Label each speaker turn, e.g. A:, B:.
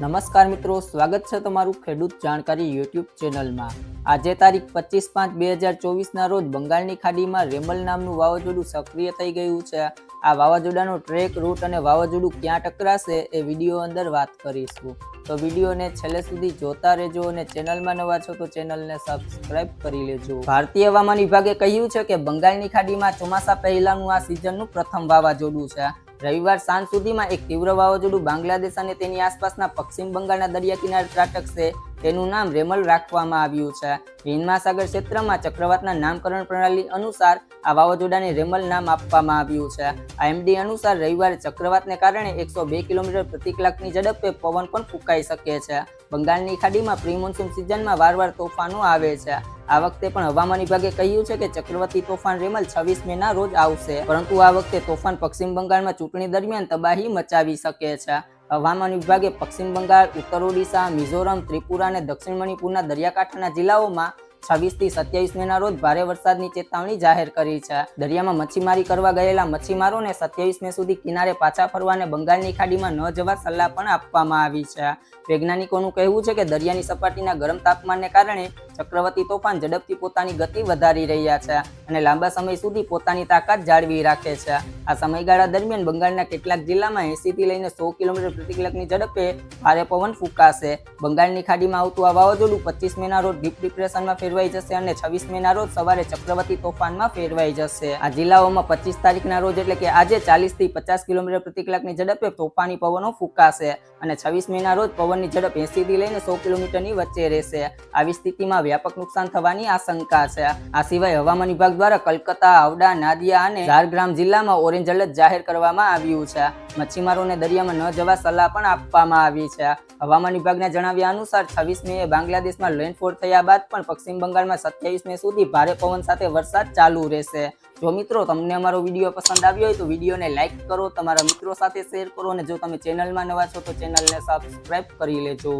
A: નમસ્કાર મિત્રો, સ્વાગત છે તમારું ખેડૂત જાણકારી યુટ્યુબ ચેનલમાં. આજે તારીખ પચીસ પાંચ બે હજાર ચોવીસના રોજ બંગાળની ખાડીમાં રેમલ નામનું વાવાઝોડું સક્રિય થઈ ગયું છે. આ વાવાઝોડાનો ટ્રેક, રૂટ અને વાવાઝોડું ક્યાં ટકરાશે એ વીડિયો અંદર વાત કરીશું. તો વિડીયોને છેલ્લે સુધી જોતા રહેજો અને ચેનલમાં નવા છો તો ચેનલને સબસ્ક્રાઇબ કરી લેજો. ભારતીય હવામાન વિભાગે કહ્યું છે કે બંગાળની ખાડીમાં ચોમાસા પહેલાનું આ સિઝનનું પ્રથમ વાવાઝોડું છે. રવિવાર સાંજ સુધીમાં એક તીવ્ર વાવાઝોડું બાંગ્લાદેશ અને તેની આસપાસના પશ્ચિમ બંગાળના દરિયા કિનારે ત્રાટકશે. તેનું નામ રેમલ રાખવામાં આવ્યું છે. હિન્દ મહાસાગર ક્ષેત્રમાં ચક્રવાતના નામકરણ પ્રણાલી અનુસાર આ વાવાઝોડાને રેમલ નામ આપવામાં આવ્યું છે. આઈએમડી અનુસાર રવિવારે ચક્રવાતને કારણે એકસો બે કિલોમીટર પ્રતિ કલાકની ઝડપે પવન પણ ફૂંકાઈ શકે છે. બંગાળની ખાડીમાં પ્રી મોન્સૂન સિઝનમાં વારવાર તોફાનો આવે છે. આ વખતે પણ હવામાન વિભાગે કહ્યું છે કે ચક્રવર્તી તોફાન રેમલ છવ્વીસ મે ના રોજ આવશે. પરંતુ આ વખતે તોફાન પશ્ચિમ બંગાળમાં ચૂંટણી દરમિયાન તબાહી મચાવી શકે છે. હવામાન વિભાગે પશ્ચિમ બંગાળ, ઉત્તર ઓડિશા, મિઝોરમ, ત્રિપુરા અને દક્ષિણ મણિપુરના દરિયાકાંઠાના જિલ્લાઓમાં છવ્વીસથી સત્યાવીસ મે ના રોજ ભારે વરસાદની ચેતવણી જાહેર કરી છે. દરિયામાં મચ્છીમારી કરવા ગયેલા મચ્છીમારોને સત્યાવીસ મે સુધી કિનારે પાછા ફરવા અને બંગાળની ખાડીમાં ન જવા સલાહ પણ આપવામાં આવી છે. વૈજ્ઞાનિકોનું કહેવું છે કે દરિયાની સપાટીના ગરમ તાપમાનને કારણે ચક્રવર્તી તોફાન ઝડપથી પોતાની ગતિ વધારી રહ્યા છે અને લાંબા સમય સુધી પોતાની તાકાત જાળવી રાખે છે. આ સમયગાળા દરમિયાન બંગાળના કેટલાક જિલ્લામાં એસી થી લઈને સો કિલોમીટર પ્રતિ કલાકની ઝડપે ભારે પવન ફૂંકાશે. બંગાળની ખાડીમાં આવતું આ વાવાઝોડું પચીસ મેના રોજ ડીપ ડિપ્રેશનમાં ફેરવાઈ જશે અને છવ્વીસ મેના રોજ સવારે ચક્રવર્તી તોફાનમાં ફેરવાઈ જશે. આ જિલ્લાઓમાં પચીસ તારીખના રોજ એટલે કે આજે ચાલીસથી પચાસ કિલોમીટર પ્રતિ કલાકની ઝડપે તોફાની પવનો ફૂંકાશે અને છવ્વીસ મેના રોજ પવનની ઝડપ એસી થી લઈને સો કિલોમીટરની વચ્ચે રહેશે. આવી સ્થિતિમાં વ્યાપક નુકસાન થવાની આશંકા છે. આ સિવાય હવામાન વિભાગ દ્વારા કલકત્તા હાવડા નાદિયા અને ઝારગ્રામ જિલ્લામાં ઓરેન્જ એલર્ટ જાહેર કરવામાં આવ્યું છે. મચ્છીમારોને દરિયામાં ન જવા સલાહ પણ આપવામાં આવી છે. હવામાન વિભાગના જણાવ્યા અનુસાર છવ્વીસ મે બાંગ્લાદેશમાં લેન્ડફોલ થયા બાદ પણ પશ્ચિમ બંગાળમાં સત્યાવીસ મે સુધી ભારે પવન સાથે વરસાદ ચાલુ રહેશે. જો મિત્રો તમને અમારો વીડિયો પસંદ આવ્યો હોય તો વિડીયોને લાઇક કરો, તમારા મિત્રો સાથે શેર કરો અને જો તમે ચેનલમાં નવા છો તો ચેનલને સબસ્ક્રાઇબ કરી લેજો.